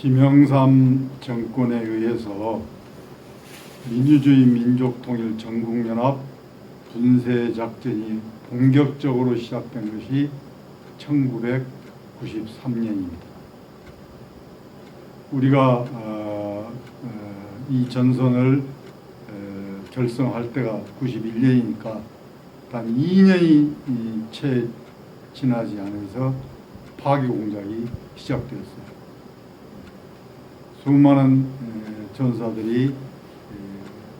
김영삼 정권에 의해서 민주주의 민족통일 전국연합 분쇄 작전이 본격적으로 시작된 것이 1993년입니다. 우리가 어, 어, 이 전선을 어, 결성할 때가 91년이니까 단 2년이 채 지나지 않아서 파괴 공작이 시작되었어요. 수많은 에, 전사들이 에,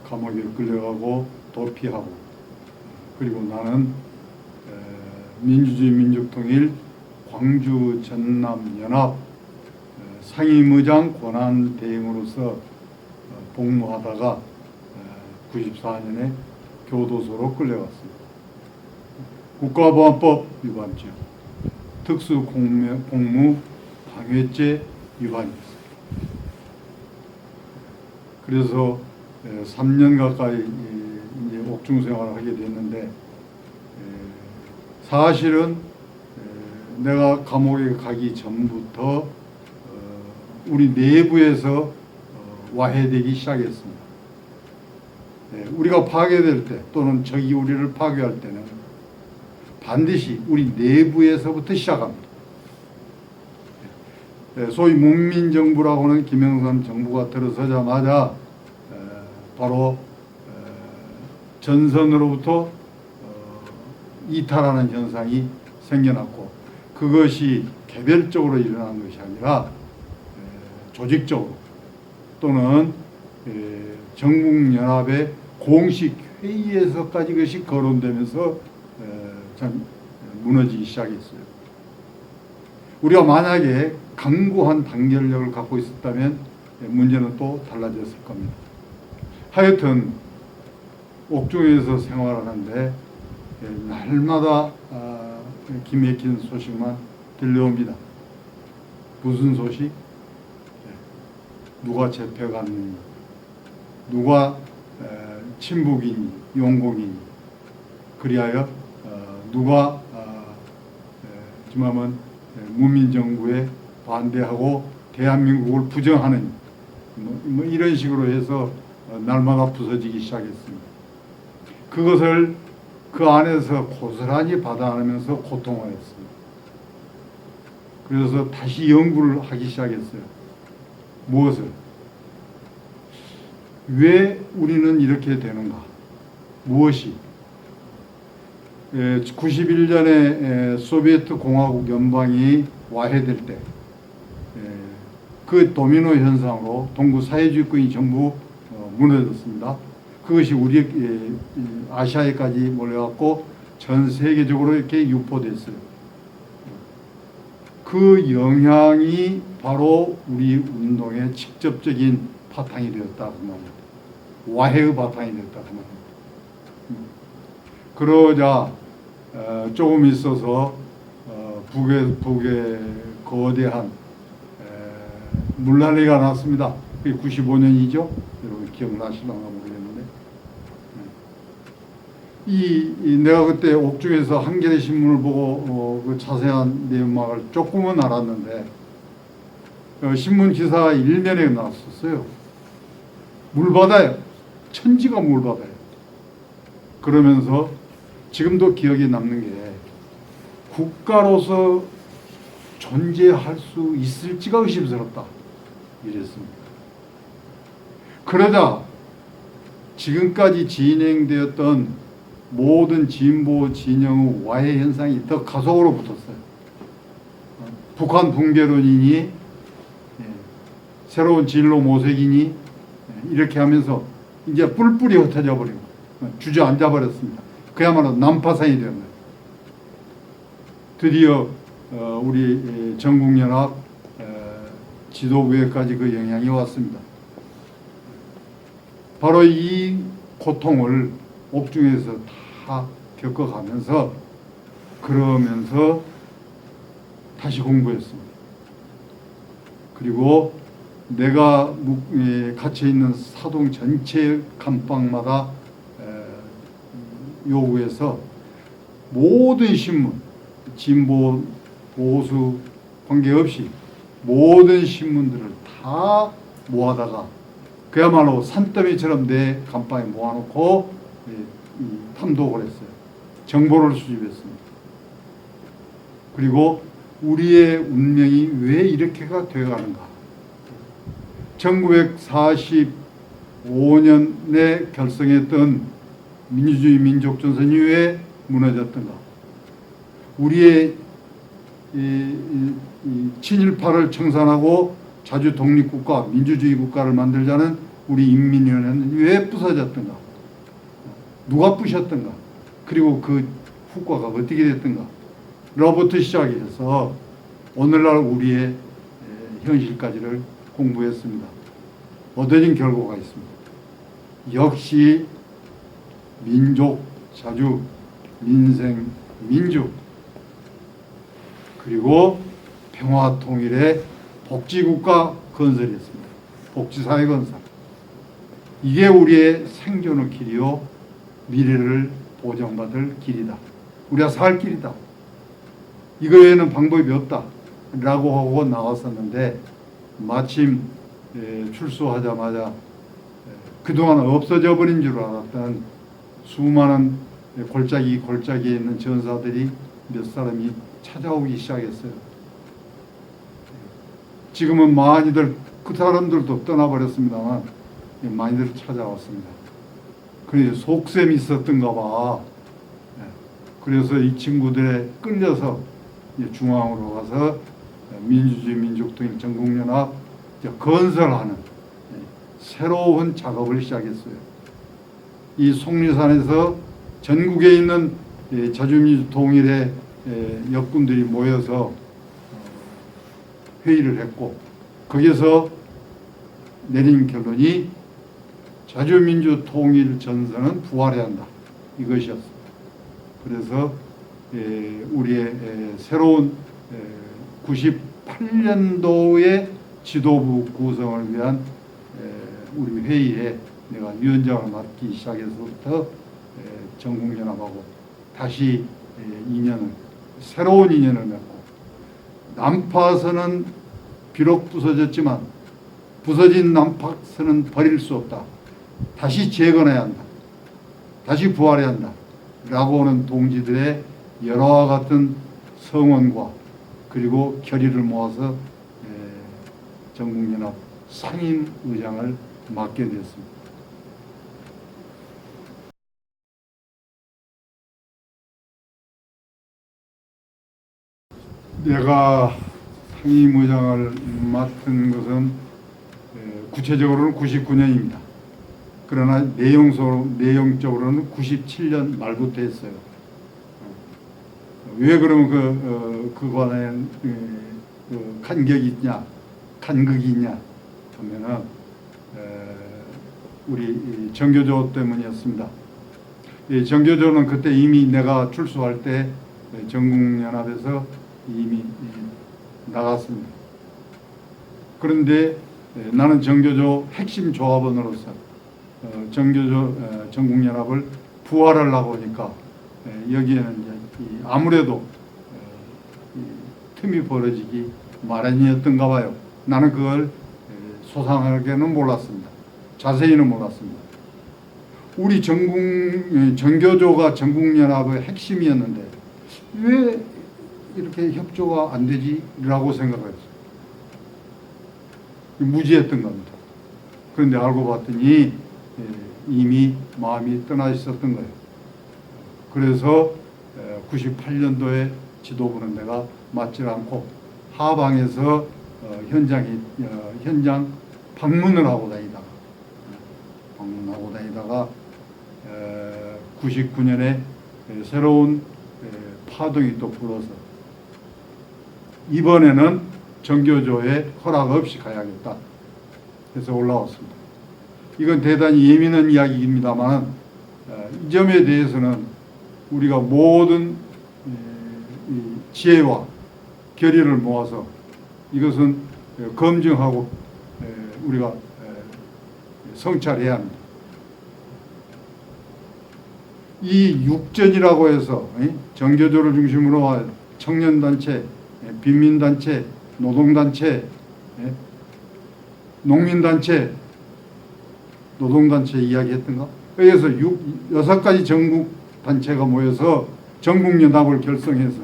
감옥에 끌려가고 도피하고 그리고 나는 에, 민주주의 민족통일 광주 전남 연합 에, 상임의장 권한 대행으로서 어, 복무하다가 에, 94년에 교도소로 끌려갔습니다. 국가보안법 위반죄, 특수공무 방해죄 위반이었습니다. 그래서 3년 가까이 이- 이제 옥중 생활을 하게 됐는데 에, 사실은 에, 내가 감옥에 가기 전부터 어, 우리 내부에서 어, 와해되기 시작했습니다. 예, 우리가 파괴될 때 또는 적이 우리를 파괴할 때는 반드시 우리 내부에서부터 시작합니다. 예, 소위 문민정부라고 는 김영삼 정부가 들어서자마자 에, 바로 에, 전선으로부터 어, 이탈하는 현상이 생겨났고 그것이 개별적으로 일어난 것이 아니라 에, 조직적으로 또는 에, 전국연합의 공식 회의에서까지 그것이 거론되면서 에, 참 무너지기 시작했어요. 우리가 만약에 강구한 단결력을 갖고 있었다면 문제는 또 달라졌을 겁니다. 하여튼 옥중에서 생활하는데 예, 날마다 아, 기맥힌 소식만 들려옵니다. 무슨 소식? 예, 누가 잡혀갔느니, 누가 에, 친북이니, 용공이니, 그리하여 어, 누가 아, 에, 지금하면 문민정부에 반대하고 대한민국을 부정하는 뭐, 뭐 이런 식으로 해서 어, 날마다 부서지기 시작했습니다. 그것을 그 안에서 고스란히 받아내면서 고통을 했습니다. 그래서 다시 연구를 하기 시작했어요. 무엇을? 왜 우리는 이렇게 되는가? 무엇이? 91년에 소비에트 공화국 연방이 와해될 때 그 도미노 현상으로 동구 사회주의권이 전부 어, 무너졌습니다. 그것이 우리 에, 이 아시아에까지 몰려왔고 전 세계적으로 이렇게 유포됐어요. 그 영향이 바로 우리 운동의 직접적인 바탕이 되었다 그 말입니다. 와해의 바탕이 되었다 그 말입니다. 음. 그러자 어, 조금 있어서 어, 북의 북의 거대한 에, 물난리가 났습니다. 그게 95년이죠. 여러분 기억나실런가 모르겠는데. 이, 이 내가 그때 옥중에서 한겨레 신문을 보고 어, 그 자세한 내용을 조금은 알았는데 어, 신문 기사가 일면에 나왔었어요. 물바다요. 천지가 물바다요. 그러면서 지금도 기억에 남는 게 국가로서 존재할 수 있을지가 의심스럽다. 이랬습니다. 그러자 지금까지 진행되었던 모든 진보 진영의 와해 현상이 더 가속으로 붙었어요. 어, 북한 붕괴론이니 예, 새로운 진로 모색이니 예, 이렇게 하면서 이제 뿔뿔이 흩어져 버리고 어, 주저앉아 버렸습니다. 그야말로 난파선이 된 거예요. 드디어 어, 우리 전국연합 지도부에까지 그 영향이 왔습니다. 바로 이 고통을 옥중에서 다 겪어가면서 그러면서 다시 공부했습니다. 그리고 내가 갇혀 있는 사동 전체 감방마다 요구해서 모든 신문, 진보, 보수 관계없이 모든 신문들을 다다 모아다가 그야말로 산더미처럼 내 간방에 모아놓고 예, 이 탐독을 했어요. 정보를 수집했습니다. 그리고 우리의 운명이 왜 이렇게가 되어가는가? 1945년에 결성했던 민주주의 민족전선이 왜 무너졌던가? 우리의 이, 이, 이 친일파를 청산하고 자주 독립국가, 민주주의 국가를 만들자는 우리 인민위원회는 왜 부서졌던가? 누가 부셨던가? 그리고 그 후과가 어떻게 됐던가? 로부터 시작해서 오늘날 우리의 에, 현실까지를 공부했습니다. 얻어진 결과가 있습니다. 역시 민족, 자주, 민생, 민주 그리고 평화 통일의 복지국가 건설이었습니다. 복지사회 건설. 이게 우리의 생존의 길이요 미래를 보장받을 길이다. 우리가 살 길이다. 이거 외에는 방법이 없다. 라고 하고 나왔었는데 마침 에, 출소하자마자 에, 그동안 없어져 버린 줄 알았던 수많은 골짜기 골짜기에 있는 전사들이 몇 사람이 찾아오기 시작했어요. 지금은 많이들 그 사람들도 떠나버렸습니다만 많이들 찾아왔습니다. 그래서 속셈이 있었던가 봐. 예. 그래서 이 친구들에 끌려서 중앙으로 가서 민주주의 민족통일 전국연합 건설하는 예, 새로운 작업을 시작했어요. 이 속리산에서 전국에 있는 예, 자주민주 통일의 예, 역군들이 모여서 어, 회의를 했고 거기서 내린 결론이 자주민주 통일 전선은 부활해야 한다 이것이었습니다. 그래서 에, 우리의 에, 새로운 98년도의 지도부 구성을 위한 에, 우리 회의에 내가 위원장을 맡기 시작해서부터 에, 전국연합하고 다시 에, 인연을 새로운 인연을 맺고 난파선은 비록 부서졌지만 부서진 난파선은 버릴 수 없다. 다시 재건해야 한다. 다시 부활해야 한다. 라고 하는 동지들의 여러 같은 성원과 그리고 결의를 모아서 에, 전국연합 상임의장을 맡게 되었습니다. 내가 상임의장을 맡은 것은 에, 구체적으로는 99년입니다. 그러나 내용서, 내용적으로는 97년 말부터 했어요. 왜 그러면 그, 어, 그간에 그 간격이 있냐, 간극이 있냐 하면은 에, 우리 이 정교조 때문이었습니다. 이 정교조는 그때 이미 내가 출소할 때 전국연합에서 이미 이, 나갔습니다. 그런데 에, 나는 정교조 핵심 조합원으로서 어, 정교조 어, 전국연합을 부활하려고 하니까 에, 여기에는 아무래도 틈이 벌어지기 마련이었던가 봐요. 나는 그걸 에, 소상하게는 몰랐습니다. 자세히는 몰랐습니다. 우리 전국 에, 전교조가 전국연합의 핵심이었는데 왜 이렇게 협조가 안 되지라고 생각했어요. 무지했던 겁니다. 그런데 알고 봤더니 예, 이미 마음이 떠나 있었던 거예요. 그래서 98년도에 지도부는 내가 맡지 않고 하방에서 어, 현장에 어, 현장 방문을 하고 다니다가 방문하고 다니다가 99년에 새로운 에, 파동이 또 불어서 이번에는 정교조의 허락 없이 가야겠다. 해서 올라왔습니다. 이건 대단히 예민한 이야기입니다만 어, 이 점에 대해서는 우리가 모든 에, 이 지혜와 결의를 모아서 이것은 에, 검증하고 에, 우리가 에, 성찰해야 합니다. 이 육전이라고 해서 에, 정교조를 중심으로 청년단체, 에, 빈민단체, 노동단체 에, 농민단체, 노동단체 이야기했던가? 여기서 육, 여섯 가지 전국 단체가 모여서 전국연합을 결성해서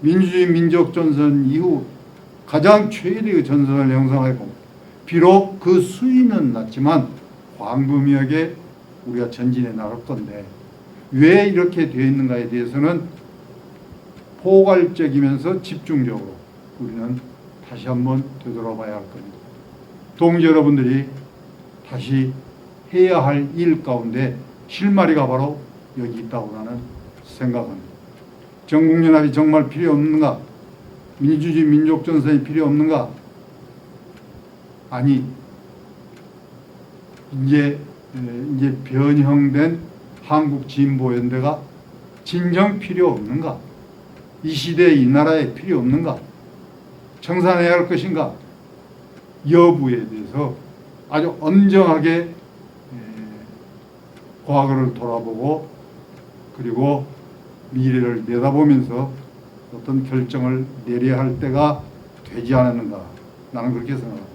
민주주의 민족전선 이후 가장 최대의 전선을 형성하고 비록 그 수위는 낮지만 광범위하게 우리가 전진해 나갈 건데 왜 이렇게 되어 있는가에 대해서는 포괄적이면서 집중적으로 우리는 다시 한번 되돌아봐야 할 겁니다. 동지 여러분들이 다시 해야 할 일 가운데 실마리가 바로 여기 있다고 나는 생각합니다. 전국연합이 정말 필요 없는가? 민주주의 민족전선이 필요 없는가? 아니, 이제 에, 이제 변형된 한국 진보연대가 진정 필요 없는가? 이 시대에 이 나라에 필요 없는가? 청산해야 할 것인가? 여부에 대해서 아주 엄정하게 에, 과거를 돌아보고 그리고 미래를 내다보면서 어떤 결정을 내려야 할 때가 되지 않았는가 나는 그렇게 생각합니다.